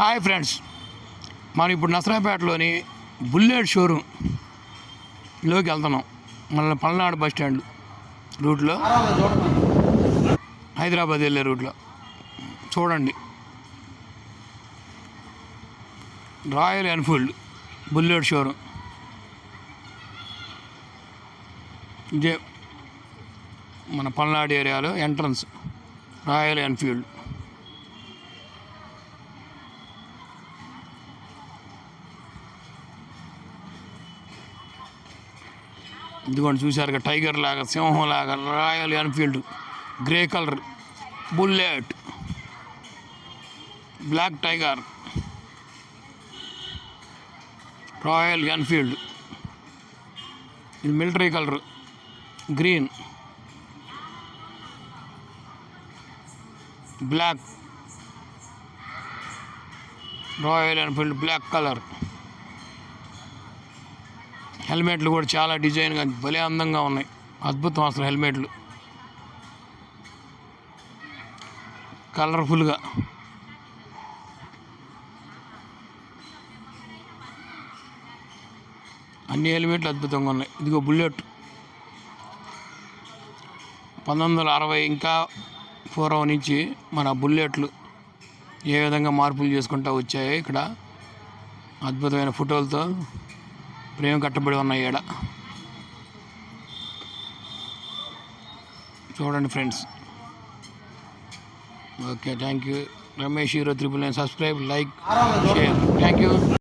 Hi friends. మనం ఇప్పుడు నసరాపేటలోని bullet షోరూమ్లోకి వెళ్తున్నాం. మన పల్నాడు బస్ స్టాండ్ రూట్లో. హైదరాబాద్ వెళ్ళే రూట్లో. చూడండి. Royal Enfield Bullet showroom. ఇదే మన పల్నాడు ఏరియాలో ఎంట్రన్స్ రాయల్ ఎన్ఫీల్డ్. ఇదిగోండి చూశారుగా టైగర్ లాగా సింహం లాగా Royal Enfield grey colour Bullet black tiger Royal Enfield ఇది military colour green black Royal Enfield black colour హెల్మెట్లు కూడా చాలా డిజైన్గా భలే అందంగా ఉన్నాయి. అద్భుతం అసలు హెల్మెట్లు. కలర్ఫుల్గా. అన్ని హెల్మెట్లు అద్భుతంగా ఉన్నాయి. ఇదిగో బుల్లెట్. పంతొమ్మిది వందల అరవై ఇంకా పూర్వం నుంచి మన బుల్లెట్లు ఏ విధంగా మార్పులు చేసుకుంటూ వచ్చాయి ఇక్కడ అద్భుతమైన ఫోటోలతో ప్రేమ కట్టబడి ఉన్న ఈడ. చూడండి friends. Okay thank you Ramesh hero triple nine subscribe like share. Thank you